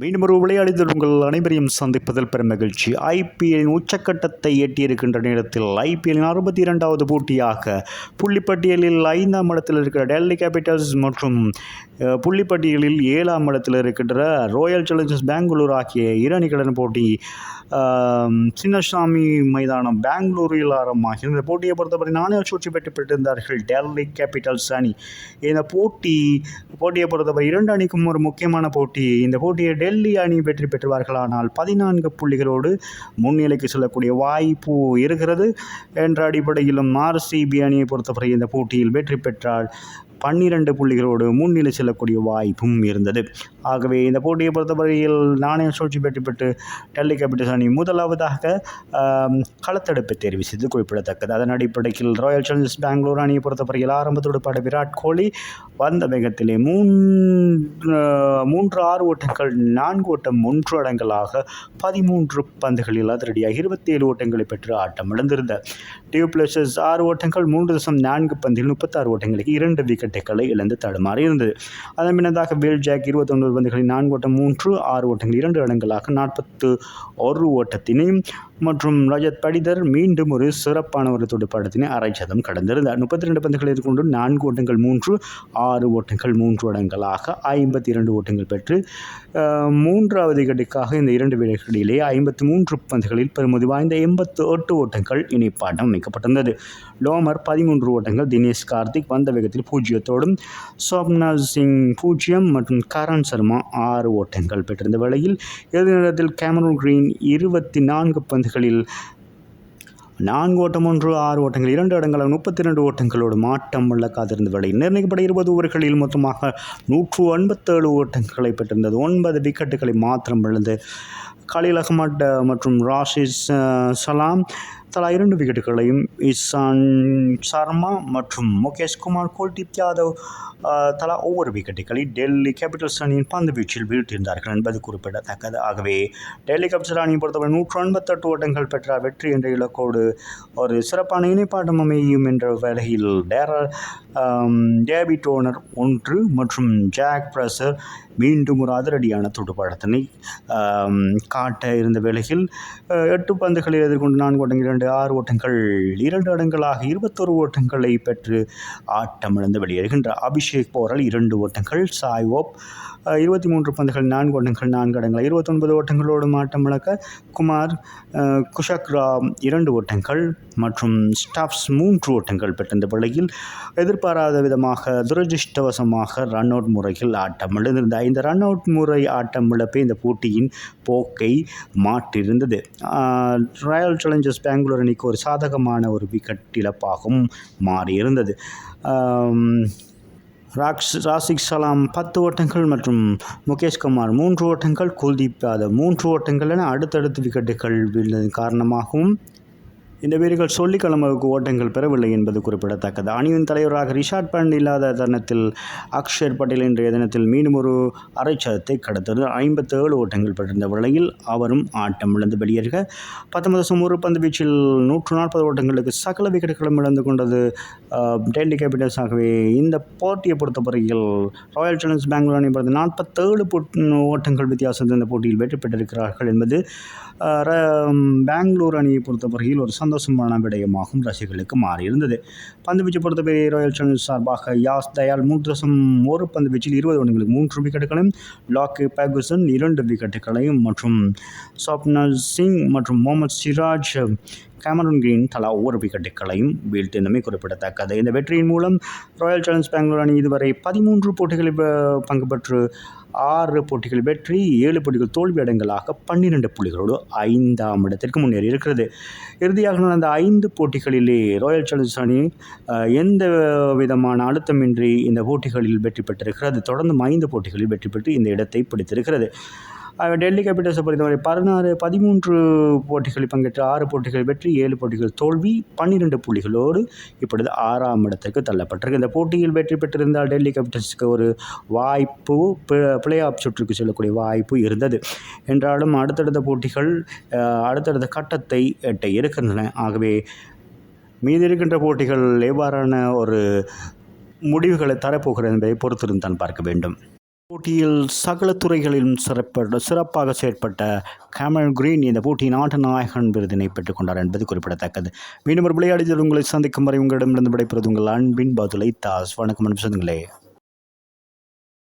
மீண்டும் ஒரு விளையாடிகள் உங்கள் அனைவரையும் சந்திப்பதில் பெரும் மகிழ்ச்சி. ஐபிஎல்லின் உச்சக்கட்டத்தை எட்டியிருக்கின்ற நேரத்தில் ஐபிஎல்லின் அறுபத்தி இரண்டாவது போட்டியாக புள்ளிப்பட்டியலில் ஐந்தாம் இடத்தில் இருக்கிற டெல்லி கேபிட்டல்ஸ் மற்றும் புள்ளிப்பட்டியலில் ஏழாம் இடத்தில் இருக்கின்ற ராயல் சேலஞ்சர்ஸ் பெங்களூர் ஆகிய இரு போட்டி சின்னசாமி மைதானம் பெங்களூரில் ஆரம்பமாகி இந்த போட்டியை பொறுத்தவரை நானே சூழ்ச்சி பெற்று பெற்றிருந்தார்கள் டெல்லி கேபிட்டல்ஸ் அணி. இந்த போட்டி போட்டியை பொறுத்தவரை இரண்டு அணிக்கும் ஒரு முக்கியமான போட்டி. இந்த போட்டியை டெல்லி அணி வெற்றி பெற்றுவார்களானால் பதினான்கு புள்ளிகளோடு முன்னிலைக்கு செல்லக்கூடிய வாய்ப்பு இருக்கிறது என்ற அடிப்படையிலும் ஆர்சிபி அணியை பொறுத்தவரை இந்த போட்டியில் வெற்றி பெற்றால் பன்னிரண்டு புள்ளிகளோடு முன்னிலை செல்லக்கூடிய வாய்ப்பும் இருந்தது. ஆகவே இந்த போட்டியை பொறுத்தவரையில் நாணய சூழ்ச்சி வெற்றி பெற்று டெல்லி கேபிட்டல்ஸ் அணி முதலாவதாக களத்தடுப்பை தேர்வு செய்து குறிப்பிடத்தக்கது. அதன் அடிப்படையில் ராயல் சேலஞ்சர்ஸ் பெங்களூர் அணியை பொறுத்தவரையில் ஆரம்பத்தோடு பாட விராட் கோலி வந்த வேகத்திலே மூன்று மூன்று ஆறு ஓட்டங்கள் நான்கு ஓட்டம் ஒன்று அடங்கலாக பதிமூன்று பந்துகளில் அதிரடியாக இருபத்தேழு ஓட்டங்களை பெற்று ஆட்டம் இழந்திருந்த டியூ பிளஸஸ் ஆறு ஓட்டங்கள் மூன்று தசம் நான்கு பந்தில் முப்பத்தாறு ஓட்டங்களுக்கு இரண்டு விக்கெட்டுகளை இழந்து தடுமாறி இருந்தது அதன் பின்னதாக வேல் ஜாக் இருபத்தொன்பது பந்துகளில் நான்கு ஓட்டம் மூன்று ஆறு ஓட்டங்கள் இரண்டு அடங்களாக நாற்பத்து ஒரு ஓட்டத்தினையும் மற்றும் ரஜத் படிதர் மீண்டும் ஒரு சிறப்பான ஒரு துடுப்பாட்டத்தினை அரை சதம் கடந்திருந்தார். முப்பத்தி ரெண்டு பந்துகளை எதிர்கொண்டு நான்கு ஓட்டங்கள் மூன்று ஆறு ஓட்டங்கள் மூன்று அடங்கலாக ஐம்பத்தி இரண்டு ஓட்டங்கள் பெற்று மூன்றாவது விக்கெட்டுக்காக இந்த இரண்டு வீரர்களிலே ஐம்பத்தி மூன்று பந்துகளில் பெருமதி வாய்ந்த எண்பத்து எட்டு ஓட்டங்கள் இணைப்பாட்டம் அமைக்கப்பட்டிருந்தது. லோமர் பதிமூன்று ஓட்டங்கள் தினேஷ் கார்த்திக் வந்த வேகத்தில் பூஜ்ஜியத்தோடும் சோம்நாத் சிங் பூஜ்ஜியம் மற்றும் கரண் சர்மா ஆறு ஓட்டங்கள் பெற்றிருந்த வேளையில் இறுதி நேரத்தில் கேமரூன் கிரீன் இருபத்தி நான்கு பந்துகளில் நான்கு ஓட்டம் ஒன்று ஆறு ஓட்டங்கள் இரண்டு இடங்கள் முப்பத்தி ரெண்டு ஓட்டங்களோடு மாட்டம் உள்ள காத்திருந்த வேளை நிர்ணயிக்கப்பட்ட இருபது ஓவர்களில் மொத்தமாக நூற்று ஒன்பத்தேழு ஓட்டங்களை பெற்றிருந்தது. ஒன்பது விக்கெட்டுகளை மாத்திரம் விழுந்து கலீல் அகமட் மற்றும் ராஷிஸ் சலாம் தலா இரண்டு விக்கெட்டுகளையும் இசான் சர்மா மற்றும் முகேஷ் குமார் குல்தீப் யாதவ் தலா ஒவ்வொரு விக்கெட்டுகளை டெல்லி கேபிட்டல்ஸ் அணியின் பந்து வீச்சில் வீழ்த்தியிருந்தார்கள் என்பது குறிப்பிடத்தக்கது. ஆகவே டெல்லி கேபிட்டல் அணியை பொறுத்தவரை நூற்று எண்பத்தெட்டு ஓட்டங்கள் பெற்ற வெற்றி என்ற இலக்கோடு ஒரு சிறப்பான இணைப்பாட்டம் அமையும் என்ற வேளையில் டேரல் டேபி டோனர் ஒன்று மற்றும் ஜாக் பிரசர் மீண்டும் ஒரு அதிரடியான துடுப்பாட்டத்தினை காட்ட இருந்த வேளையில் எட்டு பந்துகளில் எதிர்கொண்டு நான்கு ஓட்டங்கள் இரண்டு ஆறு ஓட்டங்கள் இரண்டு இடங்களாக இருபத்தொரு ஓட்டங்களை பெற்று ஆட்டமிழந்து வெளியேறுகின்ற அபிஷேக் போரல் இரண்டு ஓட்டங்கள் சாய் ஓப் இருபத்தி மூன்று பந்துகள் நான்கு ஓட்டங்கள் நான்கு இடங்கள் இருபத்தொன்பது ஓட்டங்களோடு ஆட்டம் இழக்க குமார் குஷக்ரா இரண்டு ஓட்டங்கள் மற்றும் ஸ்டாப்ஸ் மூன்று ஓட்டங்கள் பெற்றிருந்த வேளையில் எதிர்பாராத விதமாக துரதிருஷ்டவசமாக ரன் அவுட் முறையில் ஆட்டம் இழந்திருந்த இந்த ரன் அவுட் முறை ஆட்டம் இழப்பே இந்த போட்டியின் போக்கை மாற்றியிருந்தது. ராயல் சேலஞ்சர்ஸ் பெங்களூர் அணிக்கு ஒரு சாதகமான ஒரு விக்கெட் இழப்பாகவும் மாறியிருந்தது. ராக்ஸ் ராசிக் சலாம் பத்து ஓட்டங்கள் மற்றும் முகேஷ் குமார் மூன்று ஓட்டங்கள் குல்தீப் யாதவ் மூன்று ஓட்டங்கள் என அடுத்தடுத்து விக்கெட்டுகள் வீழ்ந்ததன் காரணமாகவும் இந்த வீரர்கள் சொல்லிக்கிழமை அளவுக்கு ஓட்டங்கள் பெறவில்லை என்பது குறிப்பிடத்தக்கது. அணியின் தலைவராக ரிஷாட் பண்ட் இல்லாத தருணத்தில் அக்ஷர் பட்டேல் இன்றைய தினத்தில் மீண்டும் ஒரு அரைச்சதத்தை கடத்தது. ஐம்பத்தி ஏழு ஓட்டங்கள் பெற்றிருந்த வேளையில் அவரும் ஆட்டம் இழந்து வெளியேறுக. பத்தொன்பது தசம் ஒரு பந்து வீச்சில் நூற்று நாற்பது ஓட்டங்களுக்கு சகல விக்கெட்டுகளும் இழந்து கொண்டது டெல்லி கேபிட்டல்ஸ். ஆகவே இந்த போட்டியை பொறுத்தவரையில் ராயல் சேலஞ்சர்ஸ் பெங்களூர் அணி பிறந்த நாற்பத்தேழு ஓட்டங்கள் வித்தியாசத்தில் இந்த போட்டியில் வெற்றி பெற்றிருக்கிறார்கள் என்பது ர- பெங்களூர் அணியை பொறுத்தவரையில் ஒரு சந்தோஷமான விடயமாகவும் ரசிகர்களுக்கு மாறியிருந்தது. பந்துவீச்சு பொறுத்தவரை ராயல் சேலஞ்சர்ஸ் சார்பாக யாஸ் தயால் மூன்று தசம் ஒரு பந்து வீச்சில் இருபது ஓட்டங்களுக்கு மூன்று விக்கெட்டுகளையும் லாக்கு பேகுசன் இரண்டு விக்கெட்டுகளையும் மற்றும் ஸ்வப்னல் சிங் மற்றும் முகமது சிராஜ் கேமரூன் கிரீன் தலா ஒவ்வொரு விக்கெட்டுகளையும் வீழ்த்தினமே குறிப்பிடத்தக்கது. இந்த வெற்றியின் மூலம் ராயல் சேலஞ்சர்ஸ் பெங்களூர் அணி இதுவரை பதிமூன்று போட்டிகளில் பங்கு பெற்று ஆறு போட்டிகள் வெற்றி ஏழு போட்டிகள் தோல்வி அடங்கலாக பன்னிரண்டு புள்ளிகளோடு ஐந்தாம் இடத்திற்கு முன்னேறி இருக்கிறது. இறுதியாக நடந்த ஐந்து போட்டிகளிலே ராயல் சேலஞ்சர்ஸ் அணி எந்த விதமான அழுத்தமின்றி இந்த போட்டிகளில் வெற்றி பெற்றிருக்கிறது? தொடர்ந்து ஐந்து போட்டிகளில் வெற்றி பெற்று இந்த இடத்தை பிடித்திருக்கிறது. டெல்லி கேபிட்டல்ஸை பொறுத்தவரை பதினாறு பதிமூன்று போட்டிகளில் பங்கேற்று ஆறு போட்டிகள் வெற்றி ஏழு போட்டிகள் தோல்வி பன்னிரெண்டு புள்ளிகளோடு இப்பொழுது ஆறாம் இடத்திற்கு தள்ளப்பட்டிருக்கு. இந்த போட்டியில் வெற்றி பெற்றிருந்தால் டெல்லி கேபிட்டல்ஸுக்கு ஒரு வாய்ப்பு பிளே ஆஃப் சுற்றுக்கு செல்லக்கூடிய வாய்ப்பு இருந்தது. என்றாலும் அடுத்தடுத்த போட்டிகள் அடுத்தடுத்த கட்டத்தை எட்ட இருக்கின்றன. ஆகவே மீதி இருக்கின்ற போட்டிகள் எவ்வாறான ஒரு முடிவுகளை தரப்போகிறது என்பதை பொறுத்திருந்து தான் பார்க்க வேண்டும். போட்டியில் சகல துறைகளிலும் சிறப்ப சிறப்பாக செயற்பட்ட கேமரன் கிரீன் இந்த போட்டியின் ஆட்ட நாயகன் விருதினை பெற்றுக்கொண்டார் என்பது குறிப்பிடத்தக்கது. மீண்டும் ஒரு விளையாடிகள் உங்களை சந்திக்கும் வரை உங்களிடமிருந்து விடைபெறுவது உங்கள் அன்பின் பதுலை தாஸ். வணக்கம் அன்பு